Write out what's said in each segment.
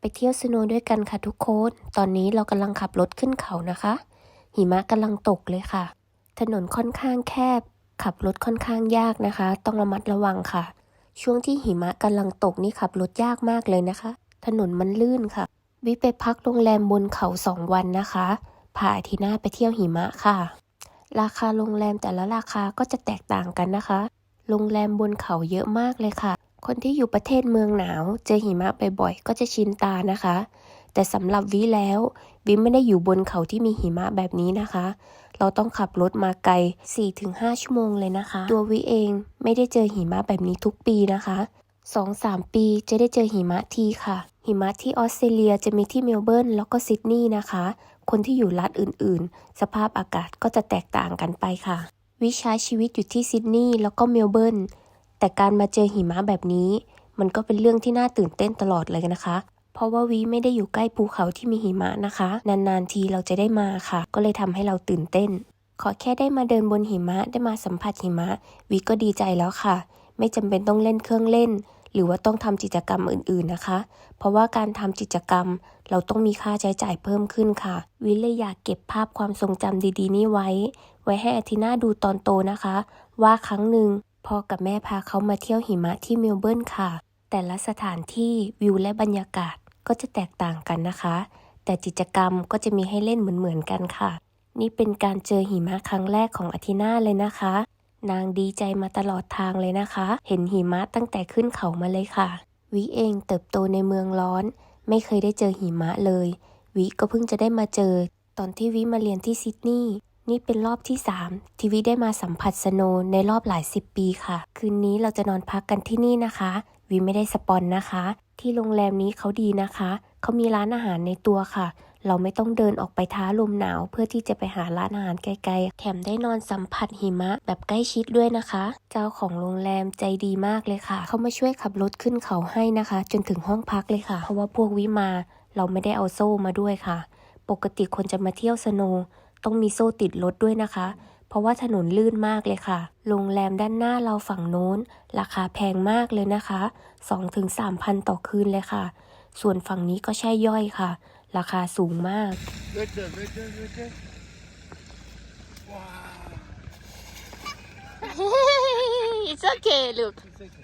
ไปเที่ยวสโนด้วยกันค่ะทุกคน ตอนนี้เรากำลังขับรถขึ้นเขานะคะ หิมะกำลังตกเลยค่ะ ถนนค่อนข้างแคบ ขับรถค่อนข้างยากนะคะ ต้องระมัดระวังค่ะ ช่วงที่หิมะกำลังตกนี่ขับรถยากมากเลยนะคะ ถนนมันลื่นค่ะ วิไปพักโรงแรมบนเขาสองวันนะคะพาอาทีน่าไปเที่ยวหิมะค่ะ ราคาโรงแรมแต่ละราคาก็จะแตกต่างกันนะคะ โรงแรมบนเขาเยอะมากเลยค่ะ คนที่อยู่ประเทศเมืองหนาว เจอหิมะบ่อยๆก็จะชินตานะคะ แต่สำหรับวิแล้ว วิไม่ได้อยู่บนเขาที่มีหิมะแบบนี้นะคะ เราต้องขับรถมาไกล 4-5 ชั่วโมงเลยนะคะ ตัววิเองไม่ได้เจอหิมะแบบนี้ทุกปีนะคะ2-3ปีจะได้เจอหิมะทีค่ะ หิมะที่ออสเตรเลียจะมีที่เมลเบิร์นแล้วก็ซิดนีย์นะคะ คนที่อยู่รัฐอื่นๆ สภาพอากาศก็จะแตกต่างกันไปค่ะ วิใช้ชีวิตอยู่ที่ซิดนีย์แล้วก็เมลเบิร์น แต่การมาเจอหิมะแบบนี้ มันก็เป็นเรื่องที่น่าตื่นเต้นตลอดเลยนะคะ เพราะว่าวิไม่ได้อยู่ใกล้ภูเขาที่มีหิมะนะคะ นานๆทีเราจะได้มาค่ะ ก็เลยทำให้เราตื่นเต้น ขอแค่ได้มาเดินบนหิมะได้มาสัมผัสหิมะวิก็ดีใจแล้วค่ะ ไม่จำเป็นต้องเล่นเครื่องเล่น หรือว่าต้องทำกิจกรรมอื่นๆนะคะ เพราะว่าการทำกิจกรรม เราต้องมีค่าใช้จ่ายเพิ่มขึ้นค่ะวิเลยอยากเก็บภาพความทรงจำดีๆ นี้ไว้ ไว้ให้อาทิน่าดูตอนโตนะคะ ว่าครั้งหนึ่ง พ่อกับแม่พาเขามาเที่ยวหิมะที่เมลเบิร์นค่ะ แต่ละสถานที่วิวและบรรยากาศก็จะแตกต่างกันนะคะ แต่กิจกรรมก็จะมีให้เล่นเหมือนๆกันค่ะ นี่เป็นการเจอหิมะครั้งแรกของอาทิน่าเลยนะคะ นางดีใจมาตลอดทางเลยนะคะ เห็นหิมะตั้งแต่ขึ้นเขามาเลยค่ะ วิเองเติบโตในเมืองร้อน ไม่เคยได้เจอหิมะเลย วิก็เพิ่งจะได้มาเจอ ตอนที่วิมาเรียนที่ซิดนีย์ นี่เป็นรอบที่ 3 ทีวิได้มาสัมผัสสโนว์ในรอบหลายสิบปีค่ะ คืนนี้เราจะนอนพักกันที่นี่นะคะวิไม่ได้สปอนนะคะ ที่โรงแรมนี้เขาดีนะคะ เขามีร้านอาหารในตัวค่ะ เราไม่ต้องเดินออกไปท้าลมหนาว เพื่อที่จะไปหาร้านอาหารไกลๆ แถมได้นอนสัมผัสหิมะแบบใกล้ชิดด้วยนะคะ เจ้าของโรงแรมใจดีมากเลยค่ะ เขามาช่วยขับรถขึ้นเขาให้นะคะ จนถึงห้องพักเลยค่ะ เพราะว่าพวกวิมา เราไม่ได้เอาโซ่มาด้วยค่ะ ปกติคนจะมาเที่ยวสโนว์ ต้องมีโซ่ติดรถด้วยนะคะ เพราะว่าถนนลื่นมากเลยค่ะ โรงแรมด้านหน้าเราฝั่งโน้น ราคาแพงมากเลยนะคะ 2-3พันต่อคืนเลยค่ะ ส่วนฝั่งนี้ก็ใช่ย่อยค่ะ ราคาสูงมาก Bitte, bitte, bitte. Wow. it's okay look It's okay.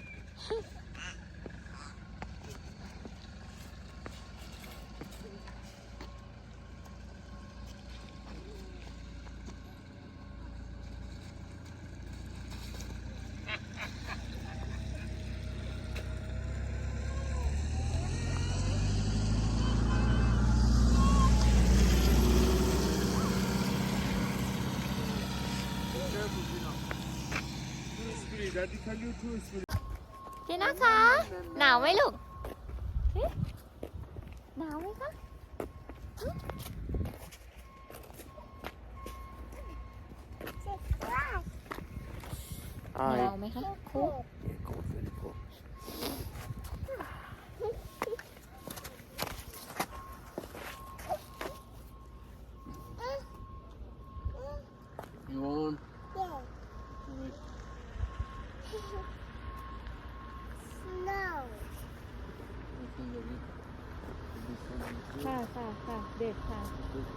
Speedy. พี่นะคะ หนาวไหมลูกหึหนาวไหมคะหึหนาวไหมคะคุ Cold, เด็ดค่ะ good.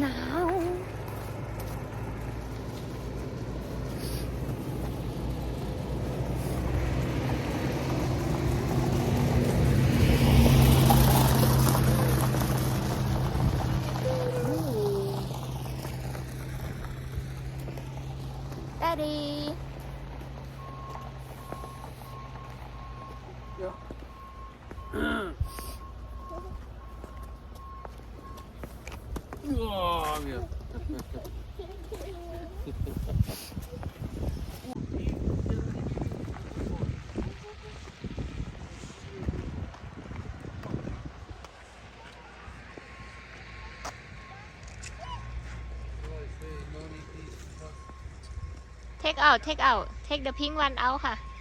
หนาว Daddy Take out take out. Take the pink one out ค่ะ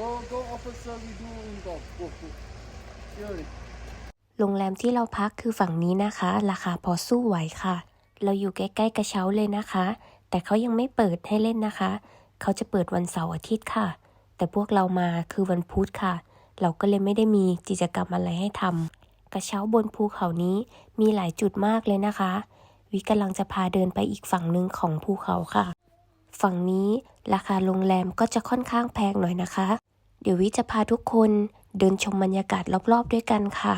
Go, go, officer. We do in dog. Go, go. Here. โรงแรมที่เราพักคือฝั่งนี้นะคะ ราคาพอสู้ไหวค่ะ เราอยู่ใกล้ๆกระเช้าเลยนะคะ แต่เขายังไม่เปิดให้เล่นนะคะ เขาจะเปิดวันเสาร์อาทิตย์ค่ะ แต่พวกเรามาคือวันพุธค่ะ เราก็เลยไม่ได้มีกิจกรรมอะไรให้ทำกระเช้าบนภูเขานี้มีหลายจุดมากเลยนะคะ วิกำลังจะพาเดินไปอีกฝั่งหนึ่งของภูเขาค่ะ ฝั่งนี้ราคาโรงแรมก็จะค่อนข้างแพงหน่อยนะคะ เดี๋ยววิจะพาทุกคนเดินชมบรรยากาศรอบๆด้วยกันค่ะ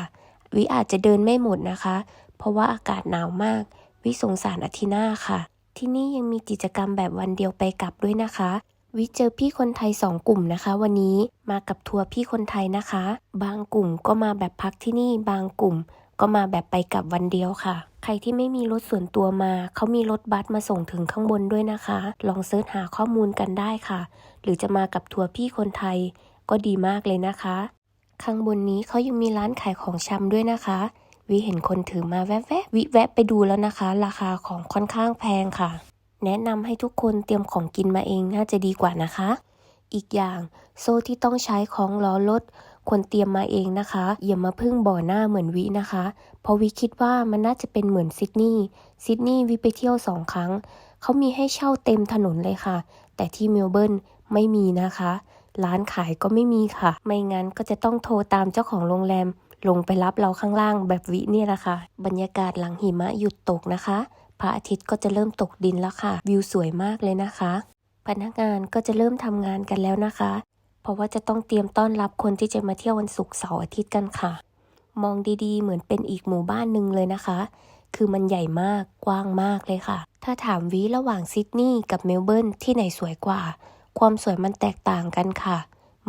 วิอาจจะเดินไม่หมดนะคะ เพราะว่าอากาศหนาวมาก วิสงสารอาทิน่าค่ะ ที่นี่ยังมีกิจกรรมแบบวันเดียวไปกลับด้วยนะคะ วิเจอพี่คนไทยสองกลุ่มนะคะ วันนี้มากับทัวร์พี่คนไทยนะคะ บางกลุ่มก็มาแบบพักที่นี่บางกลุ่มก็มาแบบไปกลับวันเดียวค่ะ ใครที่ไม่มีรถส่วนตัวมา เขามีรถบัสมาส่งถึงข้างบนด้วยนะคะ ลองเสิร์ชหาข้อมูลกันได้ค่ะ หรือจะมากับทัวร์พี่คนไทย ก็ดีมากเลยนะคะ ข้างบนนี้เขายังมีร้านขายของชำด้วยนะคะ วิเห็นคนถือมาแวะๆวิแวะไปดูแล้วนะคะ ราคาของค่อนข้างแพงค่ะ แนะนำให้ทุกคนเตรียมของกินมาเองน่าจะดีกว่านะคะ อีกอย่างโซ่ที่ต้องใช้ของล้อรถควรเตรียมมาเองนะคะ อย่ามาพึ่งบ่อหน้าเหมือนวินะคะ เพราะวิคิดว่ามันน่าจะเป็นเหมือนซิดนีย์ซิดนีย์วิไปเที่ยวสองครั้ง เขามีให้เช่าเต็มถนนเลยค่ะ แต่ที่เมลเบิร์นไม่มีนะคะ ร้านขายก็ไม่มีค่ะ ไม่งั้นก็จะต้องโทรตามเจ้าของโรงแรม ลงไปรับเราข้างล่างแบบวิเนี่ยแหละค่ะ บรรยากาศหลังหิมะหยุดตกนะคะ พระอาทิตย์ก็จะเริ่มตกดินแล้วค่ะ วิวสวยมากเลยนะคะ พนักงานก็จะเริ่มทำงานกันแล้วนะคะ เพราะว่าจะต้องเตรียมต้อนรับคนที่จะมาเที่ยววันศุกร์เสาร์อาทิตย์กันค่ะ มองดีๆ เหมือนเป็นอีกหมู่บ้านหนึ่งเลยนะคะ คือมันใหญ่มากกว้างมากเลยค่ะ ถ้าถามวิระหว่างซิดนีย์กับเมลเบิร์นที่ไหนสวยกว่า ความสวยมันแตกต่างกันค่ะ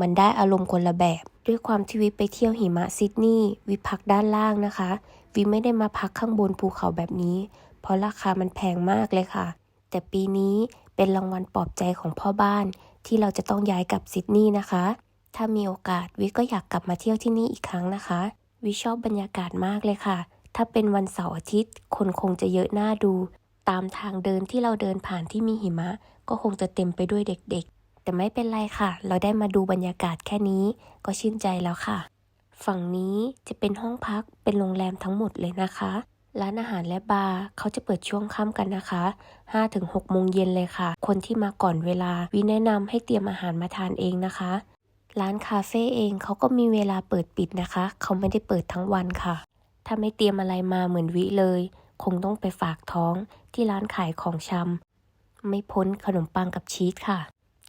มันได้อารมณ์คนละแบบ ด้วยความที่วิไปเที่ยวหิมะซิดนีย์วิพักด้านล่างนะคะ วิไม่ได้มาพักข้างบนภูเขาแบบนี้ เพราะราคามันแพงมากเลยค่ะ แต่ปีนี้เป็นรางวัลปลอบใจของพ่อบ้านที่เราจะต้องย้ายกลับซิดนีย์นะคะ ถ้ามีโอกาสวิก็อยากกลับมาเที่ยวที่นี่อีกครั้งนะคะ วิชอบบรรยากาศมากเลยค่ะ ถ้าเป็นวันเสาร์อาทิตย์ คนคงจะเยอะน่าดู ตามทางเดินที่เราเดินผ่านที่มีหิมะ ก็คงจะเต็มไปด้วยเด็กๆ แต่ไม่เป็นไรค่ะ เราได้มาดูบรรยากาศแค่นี้ก็ชื่นใจแล้วค่ะ ฝั่งนี้จะเป็นห้องพักเป็นโรงแรมทั้งหมดเลยนะคะ ร้านอาหารและบาร์เขาจะเปิดช่วงค่ำกันนะคะ5-6โมงเย็นเลยค่ะ คนที่มาก่อนเวลาวิแนะนำให้เตรียมอาหารมาทานเองนะคะ ร้านคาเฟ่เองเขาก็มีเวลาเปิดปิดนะคะ เขาไม่ได้เปิดทั้งวันค่ะ ถ้าไม่เตรียมอะไรมาเหมือนวิเลย คงต้องไปฝากท้องที่ร้านขายของชำไม่พ้นขนมปังกับชีสค่ะ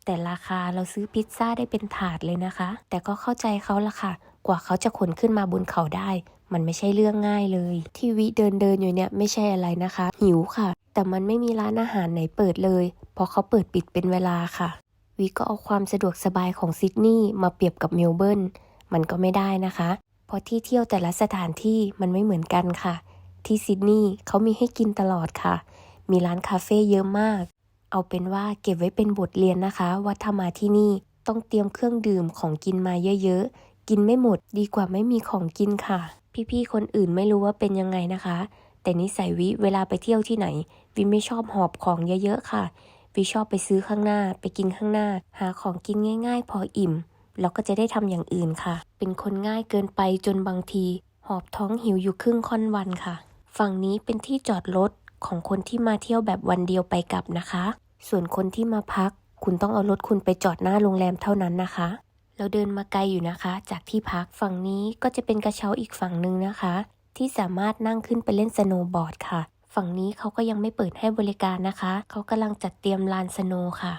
แต่ราคาเราซื้อพิซซ่าได้เป็นถาดเลยนะคะ แต่ก็เข้าใจเขาละค่ะ กว่าเขาจะขนขึ้นมาบนเขาได้ มันไม่ใช่เรื่องง่ายเลย ที่วิเดินเดินอยู่เนี่ยไม่ใช่อะไรนะคะ หิวค่ะ แต่มันไม่มีร้านอาหารไหนเปิดเลย เพราะเขาเปิดปิดเป็นเวลาค่ะ วิก็เอาความสะดวกสบายของซิดนีย์มาเปรียบกับเมลเบิร์นมันก็ไม่ได้นะคะ เพราะที่เที่ยวแต่ละสถานที่มันไม่เหมือนกันค่ะ ที่ซิดนีย์เขามีให้กินตลอดค่ะ มีร้านคาเฟ่เยอะมาก เอาเป็นว่าเก็บไว้เป็นบทเรียนนะคะ ว่าถ้ามาที่นี่ต้องเตรียมเครื่องดื่มของกินมาเยอะๆ กินไม่หมดดีกว่าไม่มีของกินค่ะ พี่ๆคนอื่นไม่รู้ว่าเป็นยังไงนะคะ แต่นิสัยวิเวลาไปเที่ยวที่ไหน วิไม่ชอบหอบของเยอะๆค่ะ วิชอบไปซื้อข้างหน้า ไปกินข้างหน้า หาของกินง่าย ๆ พออิ่มแล้วก็จะได้ทำอย่างอื่นค่ะ เป็นคนง่ายเกินไปจนบางที หอบท้องหิวอยู่ครึ่งค่อนวันค่ะ ฝั่งนี้เป็นที่จอดรถของคนที่มาเที่ยวแบบวันเดียวไปกลับนะคะ ส่วนคนที่มาพัก คุณต้องเอารถคุณไปจอดหน้าโรงแรมเท่านั้นนะคะ เราเดินมาไกลอยู่นะคะ จากที่พักฝั่งนี้ก็จะเป็นกระเช้าอีกฝั่งหนึ่งนะคะ ที่สามารถนั่งขึ้นไปเล่นสโนว์บอร์ดค่ะ ฝั่งนี้เขาก็ยังไม่เปิดให้บริการนะคะ เขากำลังจัดเตรียมลานสโนว์ค่ะ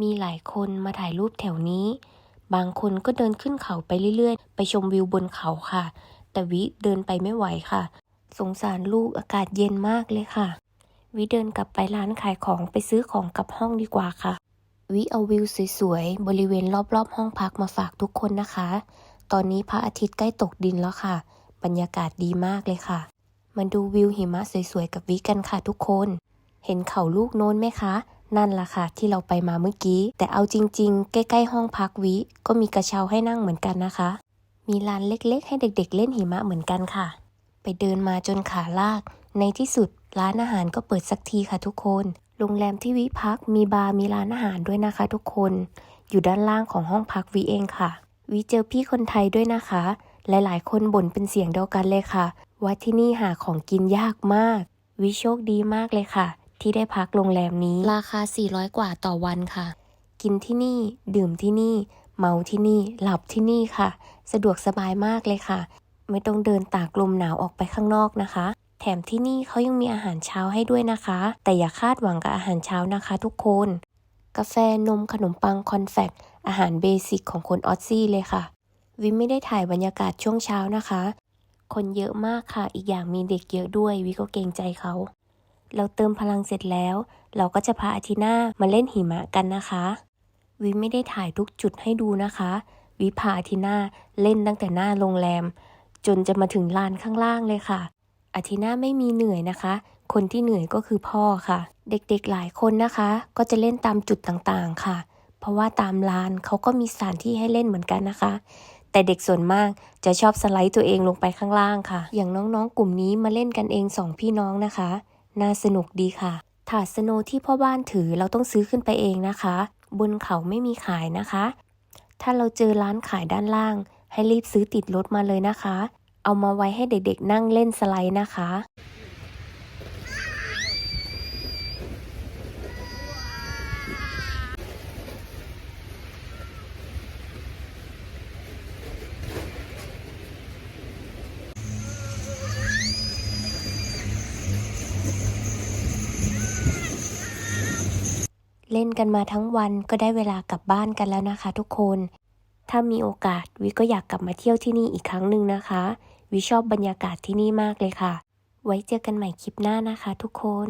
มีหลายคนมาถ่ายรูปแถวนี้ บางคนก็เดินขึ้นเขาไปเรื่อยๆ ไปชมวิวบนเขาค่ะ แต่วิเดินไปไม่ไหวค่ะ สงสารลูกอากาศเย็นมากเลยค่ะ วิเดินกลับไปร้านขายของไปซื้อของกลับห้องดีกว่าค่ะ วิเอาวิวสวยๆ บริเวณรอบๆ ห้องพักมาฝากทุกคนนะคะ ตอนนี้พระอาทิตย์ใกล้ตกดินแล้วค่ะ บรรยากาศดีมากเลยค่ะ มาดูวิวหิมะสวยๆ กับวิกันค่ะทุกคน เห็นเขาลูกโน้นไหมคะ นั่นล่ะค่ะ ที่เราไปมาเมื่อกี้ แต่เอาจริง ๆ ใกล้ๆห้องพักวิก็มีกระเช้าให้นั่งเหมือนกันนะคะ มีลานเล็กๆ ให้เด็กๆ เล่นหิมะเหมือนกันค่ะ ไปเดินมาจนขาลาก ในที่สุด ร้านอาหารก็เปิดสักทีค่ะทุกคน โรงแรมที่วิพักมีบาร์มีร้านอาหารด้วยนะคะ ทุกคน อยู่ด้านล่างของห้องพักวิเองค่ะ วิเจอพี่คนไทยด้วยนะคะ หลายๆ คนบ่นเป็นเสียงเดียวกันเลยค่ะ ว่าที่นี่หาของกินยากมาก วิโชคดีมากเลยค่ะ ที่ได้พักโรงแรมนี้ ราคา 400 กว่าต่อวันค่ะ กินที่นี่ดื่มที่นี่ เมาที่นี่ หลับที่นี่ค่ะ สะดวกสบายมากเลยค่ะ ไม่ต้องเดินตากลมหนาวออกไปข้างนอกนะคะ แถมที่นี่เขายังมีอาหารเช้าให้ด้วยนะคะ แต่อย่าคาดหวังกับอาหารเช้านะคะ ทุกคน กาแฟนมขนมปังคอนแฟกอาหารเบสิกของคนออสซี่เลยค่ะ วิไม่ได้ถ่ายบรรยากาศช่วงเช้านะคะ คนเยอะมากค่ะ อีกอย่างมีเด็กเยอะด้วย วิก็เกรงใจเขา เราเติมพลังเสร็จแล้ว เราก็จะพาอาทิน่ามาเล่นหิมะกันนะคะ วิไม่ได้ถ่ายทุกจุดให้ดูนะคะ วิพาอาทิน่าเล่นตั้งแต่หน้าโรงแรม จนจะมาถึงลานข้างล่างเลยค่ะ อาทิน่าไม่มีเหนื่อยนะคะ คนที่เหนื่อยก็คือพ่อค่ะ เด็กๆหลายคนนะคะ ก็จะเล่นตามจุดต่างๆค่ะ เพราะว่าตามลานเขาก็มีสถานที่ให้เล่นเหมือนกันนะคะ แต่เด็กส่วนมากจะชอบสไลด์ตัวเองลงไปข้างล่างค่ะ อย่างน้องๆ กลุ่มนี้มาเล่นกันเองสองพี่น้องนะคะ น่าสนุกดีค่ะ ถาดสโนที่พ่อบ้านถือเราต้องซื้อขึ้นไปเองนะคะ บนเขาไม่มีขายนะคะ ถ้าเราเจอร้านขายด้านล่าง ให้รีบซื้อติดรถมาเลยนะคะ เอามาไว้ให้เด็กๆนั่งเล่นสไลด์นะคะเล่นกันมาทั้งวันก็ได้เวลากลับบ้านกันแล้วนะคะทุกคน ถ้ามีโอกาสวิก็อยากกลับมาเที่ยวที่นี่อีกครั้งหนึ่งนะคะ วิชอบบรรยากาศที่นี่มากเลยค่ะ ไว้เจอกันใหม่คลิปหน้านะคะทุกคน